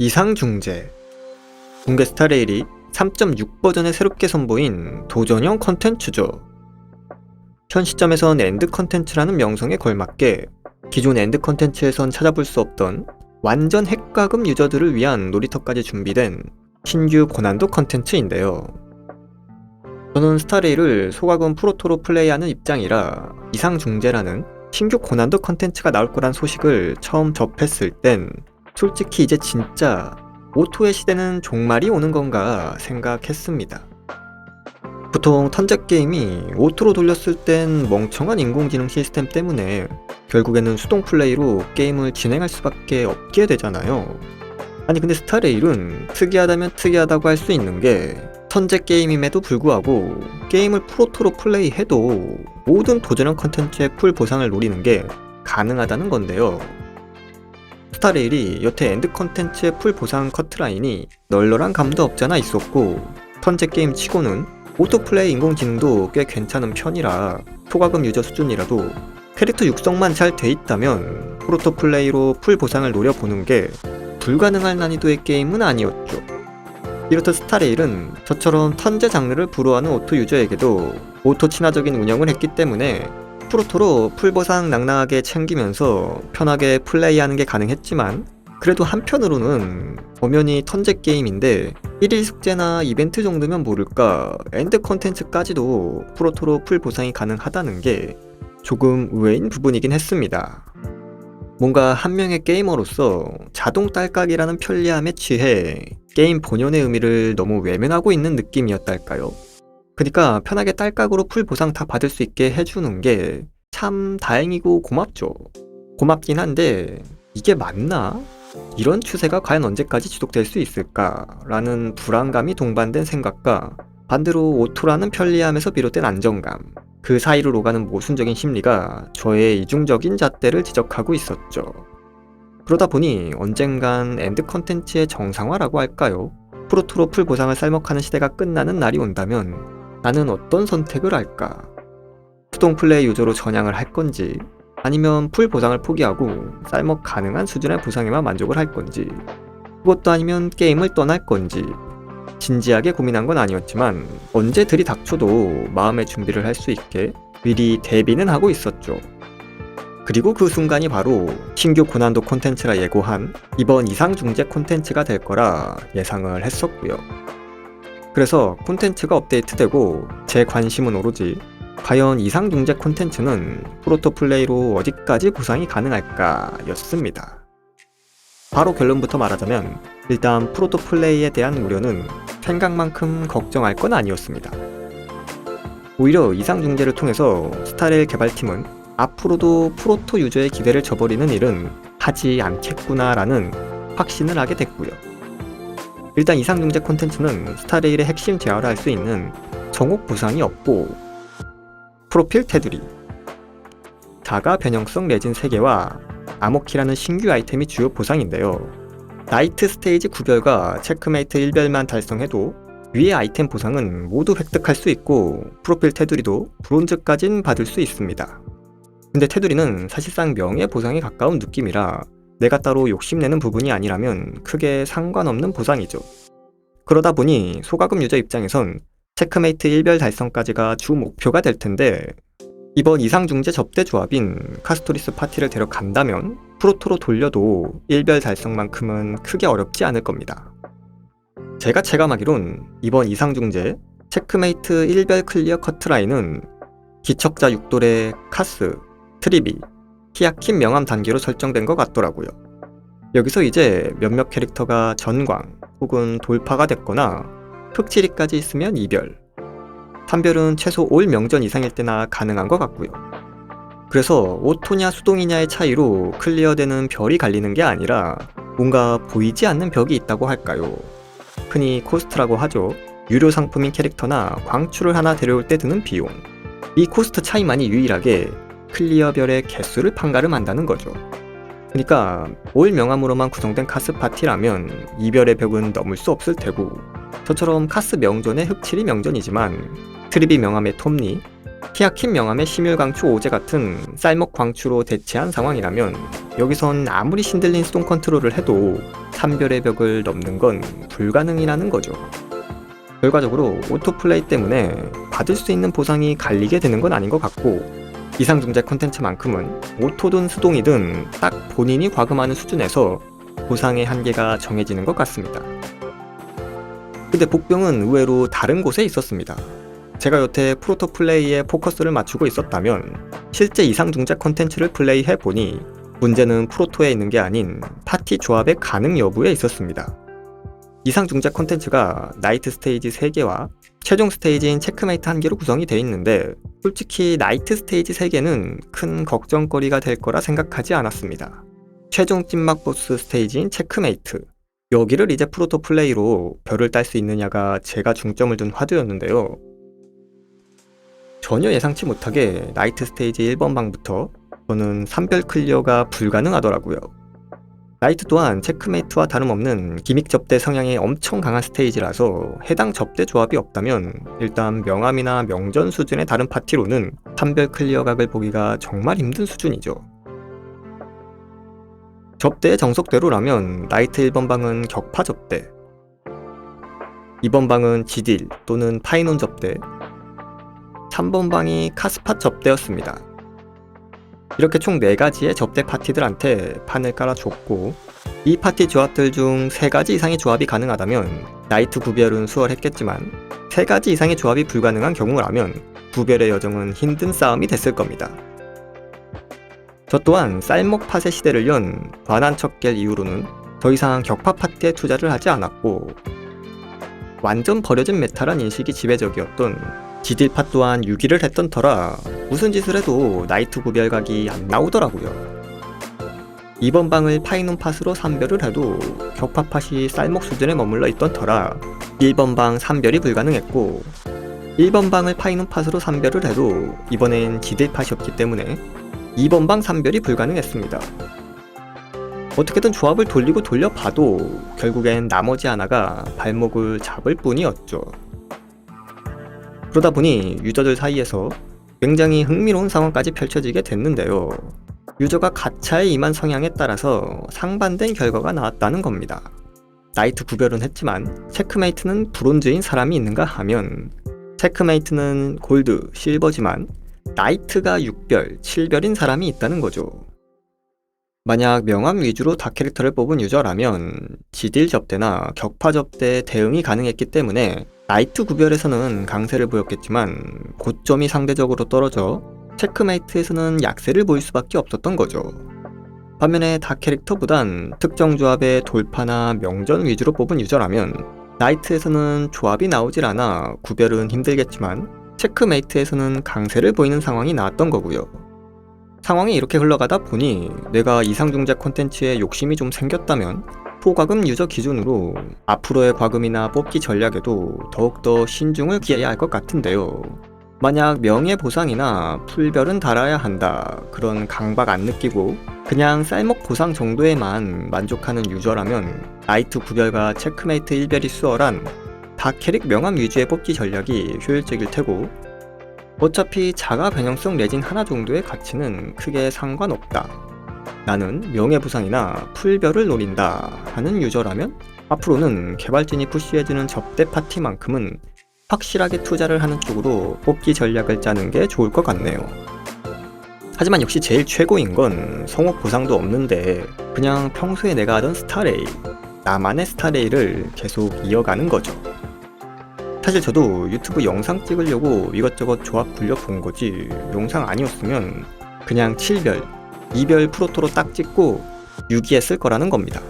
이상중재 공개 스타레일이 3.6 버전에 새롭게 선보인 도전형 컨텐츠죠. 현 시점에선 엔드 컨텐츠라는 명성에 걸맞게 기존 엔드 컨텐츠에선 찾아볼 수 없던 완전 핵과금 유저들을 위한 놀이터까지 준비된 신규 고난도 컨텐츠인데요. 저는 스타레일을 소과금 프로토로 플레이하는 입장이라 이상중재라는 신규 고난도 컨텐츠가 나올 거란 소식을 처음 접했을 땐 솔직히 이제 진짜 오토의 시대는 종말이 오는 건가 생각했습니다. 보통 턴제 게임이 오토로 돌렸을 땐 멍청한 인공지능 시스템 때문에 결국에는 수동 플레이로 게임을 진행할 수밖에 없게 되잖아요. 아니 근데 스타레일은 특이하다면 특이하다고 할 수 있는 게 턴제 게임임에도 불구하고 게임을 프로토로 플레이해도 모든 도전형 컨텐츠의 풀 보상을 노리는 게 가능하다는 건데요. 스타레일이 여태 엔드 컨텐츠의 풀 보상 커트라인이 널널한 감도 없잖아 있었고 턴제 게임 치고는 오토플레이 인공지능도 꽤 괜찮은 편이라 초과금 유저 수준이라도 캐릭터 육성만 잘 돼 있다면 프로토 플레이로 풀 보상을 노려보는 게 불가능할 난이도의 게임은 아니었죠. 이렇듯 스타레일은 저처럼 턴제 장르를 불허하는 오토 유저에게도 오토 친화적인 운영을 했기 때문에 프로토로 풀보상 낭낭하게 챙기면서 편하게 플레이하는 게 가능했지만 그래도 한편으로는 엄연히 턴제 게임인데 1일 숙제나 이벤트 정도면 모를까 엔드 컨텐츠까지도 프로토로 풀 보상이 가능하다는 게 조금 의외인 부분이긴 했습니다. 뭔가 한 명의 게이머로서 자동 딸깍이라는 편리함에 취해 게임 본연의 의미를 너무 외면하고 있는 느낌이었달까요? 그니까 편하게 딸깍으로 풀 보상 다 받을 수 있게 해주는 게 참 다행이고 고맙죠. 고맙긴 한데 이게 맞나? 이런 추세가 과연 언제까지 지속될 수 있을까라는 불안감이 동반된 생각과 반대로 오토라는 편리함에서 비롯된 안정감, 그 사이로 오가는 모순적인 심리가 저의 이중적인 잣대를 지적하고 있었죠. 그러다 보니 언젠간 엔드 컨텐츠의 정상화라고 할까요? 프로토로 풀 보상을 쌀먹하는 시대가 끝나는 날이 온다면 나는 어떤 선택을 할까? 수동 플레이 유저로 전향을 할 건지 아니면 풀 보상을 포기하고 쌀먹 가능한 수준의 보상에만 만족을 할 건지 그것도 아니면 게임을 떠날 건지 진지하게 고민한 건 아니었지만 언제 들이 닥쳐도 마음의 준비를 할 수 있게 미리 대비는 하고 있었죠. 그리고 그 순간이 바로 신규 고난도 콘텐츠라 예고한 이번 이상 중재 콘텐츠가 될 거라 예상을 했었고요. 그래서 콘텐츠가 업데이트되고 제 관심은 오로지 과연 이상 중재 콘텐츠는 프로토 플레이로 어디까지 보상이 가능할까 였습니다. 바로 결론부터 말하자면 일단 프로토 플레이에 대한 우려는 생각만큼 걱정할 건 아니었습니다. 오히려 이상 중재를 통해서 스타레일 개발팀은 앞으로도 프로토 유저의 기대를 저버리는 일은 하지 않겠구나라는 확신을 하게 됐고요. 일단 이상 중재 콘텐츠는 스타레일의 핵심 제어를 할 수 있는 정옥 보상이 없고 프로필 테두리 자가 변형성 레진 3개와 아모키라는 신규 아이템이 주요 보상인데요. 나이트 스테이지 구별과 체크메이트 1별만 달성해도 위의 아이템 보상은 모두 획득할 수 있고 프로필 테두리도 브론즈까진 받을 수 있습니다. 근데 테두리는 사실상 명예 보상에 가까운 느낌이라 내가 따로 욕심내는 부분이 아니라면 크게 상관없는 보상이죠. 그러다 보니 소가금 유저 입장에선 체크메이트 1별 달성까지가 주 목표가 될 텐데 이번 이상중재 접대 조합인 카스토리스 파티를 데려간다면 프로토로 돌려도 1별 달성만큼은 크게 어렵지 않을 겁니다. 제가 체감하기론 이번 이상중재 체크메이트 1별 클리어 커트라인은 기척자 6돌의 카스, 트리비, 키아킨 명함 단계로 설정된 것 같더라고요. 여기서 이제 몇몇 캐릭터가 전광 혹은 돌파가 됐거나 흑칠이까지 있으면 2별, 3별은 최소 올 명전 이상일 때나 가능한 것 같고요. 그래서 오토냐 수동이냐의 차이로 클리어되는 별이 갈리는 게 아니라 뭔가 보이지 않는 벽이 있다고 할까요? 흔히 코스트라고 하죠. 유료 상품인 캐릭터나 광출을 하나 데려올 때 드는 비용. 이 코스트 차이만이 유일하게 클리어 별의 개수를 판가름한다는 거죠. 그러니까 올 명함으로만 구성된 카스 파티라면 이별의 벽은 넘을 수 없을 테고 저처럼 카스 명전의 흑칠이 명전이지만 트리비 명함의 톱니, 키아킨 명함의 심율광추 오제 같은 쌀먹 광추로 대체한 상황이라면 여기선 아무리 신들린 수동 컨트롤을 해도 산별의 벽을 넘는 건 불가능이라는 거죠. 결과적으로 오토플레이 때문에 받을 수 있는 보상이 갈리게 되는 건 아닌 것 같고 이상 중재 콘텐츠만큼은 오토든 수동이든 딱 본인이 과금하는 수준에서 보상의 한계가 정해지는 것 같습니다. 근데 복병은 의외로 다른 곳에 있었습니다. 제가 여태 프로토 플레이에 포커스를 맞추고 있었다면 실제 이상 중재 콘텐츠를 플레이해 보니 문제는 프로토에 있는 게 아닌 파티 조합의 가능 여부에 있었습니다. 이상 중재 콘텐츠가 나이트 스테이지 3개와 최종 스테이지인 체크메이트 1개로 구성이 되어 있는데 솔직히 나이트 스테이지 3개는 큰 걱정거리가 될 거라 생각하지 않았습니다. 최종 찐막 보스 스테이지인 체크메이트 여기를 이제 프로토 플레이로 별을 딸 수 있느냐가 제가 중점을 둔 화두였는데요. 전혀 예상치 못하게 나이트 스테이지 1번 방부터 저는 3별 클리어가 불가능하더라고요. 나이트 또한 체크메이트와 다름없는 기믹 접대 성향이 엄청 강한 스테이지라서 해당 접대 조합이 없다면 일단 명암이나 명전 수준의 다른 파티로는 3별 클리어 각을 보기가 정말 힘든 수준이죠. 접대의 정석대로라면 나이트 1번 방은 격파 접대 2번 방은 지딜 또는 파이논 접대 3번 방이 카스팟 접대였습니다. 이렇게 총 4가지의 접대 파티들한테 판을 깔아줬고 이 파티 조합들 중 3가지 이상의 조합이 가능하다면 나이트 구별은 수월했겠지만 3가지 이상의 조합이 불가능한 경우라면 구별의 여정은 힘든 싸움이 됐을 겁니다. 저 또한 쌀먹 팟의 시대를 연 관한 척결 이후로는 더 이상 격파 파티에 투자를 하지 않았고 완전 버려진 메타란 인식이 지배적이었던 지딜팟 또한 유기를 했던 터라 무슨 짓을 해도 나이트 구별각이 안 나오더라고요. 이번 방을 파이논 팟으로 3별을 해도 격파 팟이 쌀먹 수준에 머물러 있던 터라 1번 방 3별이 불가능했고 1번 방을 파이논 팟으로 3별을 해도 이번엔 지딜 팟이었기 때문에 2번 방 3별이 불가능했습니다. 어떻게든 조합을 돌리고 돌려봐도 결국엔 나머지 하나가 발목을 잡을 뿐이었죠. 그러다 보니 유저들 사이에서 굉장히 흥미로운 상황까지 펼쳐지게 됐는데요. 유저가 가차에 임한 성향에 따라서 상반된 결과가 나왔다는 겁니다. 나이트 구별은 했지만 체크메이트는 브론즈인 사람이 있는가 하면 체크메이트는 골드, 실버지만 나이트가 6별, 7별인 사람이 있다는 거죠. 만약 명함 위주로 다 캐릭터를 뽑은 유저라면 지딜 접대나 격파 접대 대응이 가능했기 때문에 나이트 구별에서는 강세를 보였겠지만 고점이 상대적으로 떨어져 체크메이트에서는 약세를 보일 수밖에 없었던 거죠. 반면에 다 캐릭터보단 특정 조합의 돌파나 명전 위주로 뽑은 유저라면 나이트에서는 조합이 나오질 않아 구별은 힘들겠지만 체크메이트에서는 강세를 보이는 상황이 나왔던 거고요. 상황이 이렇게 흘러가다 보니 내가 이상중재 콘텐츠에 욕심이 좀 생겼다면 포과금 유저 기준으로 앞으로의 과금이나 뽑기 전략에도 더욱더 신중을 기해야 할 것 같은데요. 만약 명예보상이나 풀별은 달아야 한다 그런 강박 안 느끼고 그냥 쌀먹 보상 정도에만 만족하는 유저라면 나이트 구별과 체크메이트 1별이 수월한 다캐릭 명함 위주의 뽑기 전략이 효율적일 테고 어차피 자가 변형성 레진 하나 정도의 가치는 크게 상관없다. 나는 명예부상이나 풀별을 노린다 하는 유저라면 앞으로는 개발진이 푸시해주는 접대 파티만큼은 확실하게 투자를 하는 쪽으로 뽑기 전략을 짜는 게 좋을 것 같네요. 하지만 역시 제일 최고인 건 성옥 보상도 없는데 그냥 평소에 내가 하던 스타레이, 나만의 스타레이를 계속 이어가는 거죠. 사실 저도 유튜브 영상 찍으려고 이것저것 조합 굴려본 거지 영상 아니었으면 그냥 7별, 2별 프로토로 딱 찍고 유기했을 거라는 겁니다.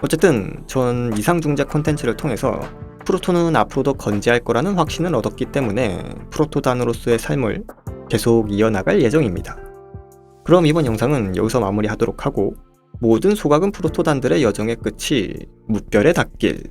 어쨌든 전 이상중재 콘텐츠를 통해서 프로토는 앞으로도 건재할 거라는 확신을 얻었기 때문에 프로토단으로서의 삶을 계속 이어나갈 예정입니다. 그럼 이번 영상은 여기서 마무리하도록 하고 모든 소각은 프로토단들의 여정의 끝이 무별에 닿길